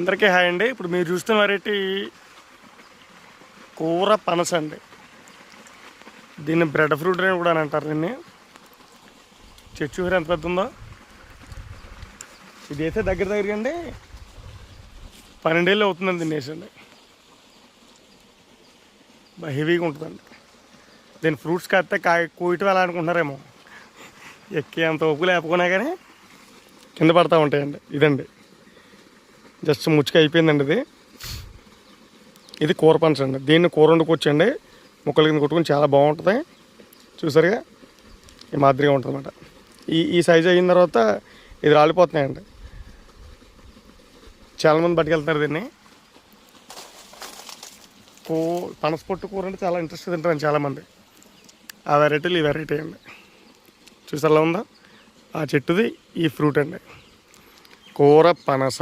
అందరికీ హాయ్ అండి. ఇప్పుడు మీరు చూస్తున్న వెరైటీ కూర పనస అండి. దీన్ని బ్రెడ్ ఫ్రూట్ అని కూడా అని అంటారు దీన్ని. చెట్టు ఎంత పెద్ద ఉందో. ఇది అయితే దగ్గర దగ్గర అండి పన్నెండేళ్ళు అవుతుందండి దీన్ని వేసండి బాగా హెవీగా ఉంటుందండి. దీని ఫ్రూట్స్ కాస్తే కాయ కోయటం ఎలా అనుకుంటున్నారేమో. ఎక్కి అంత ఒప్పు లేకపోయినా కానీ కింద పడతా ఉంటాయండి. ఇదండి. జస్ట్ ముచ్చుక అయిపోయిందండి ఇది. ఇది కూర పంచ అండి దీన్ని కూర వండుకొచ్చండి. ముక్కల కింద కొట్టుకుని చాలా బాగుంటుంది. చూసారుగా? ఈ మాదిరిగా ఉంటుంది అన్నమాట ఈ ఈ సైజ్ అయిన తర్వాత ఇది రాలిపోతున్నాయండి. చాలామంది పట్టుకెళ్తున్నారు దీన్ని. కూ పనస పొట్టు కూర అంటే చాలా ఇంట్రెస్ట్ తింటారండి చాలామంది. ఆ వెరైటీలు ఈ వెరైటీ అండి. చూసారా ఉందా? ఆ చెట్టుది ఈ ఫ్రూట్ అండి. కూర పనస.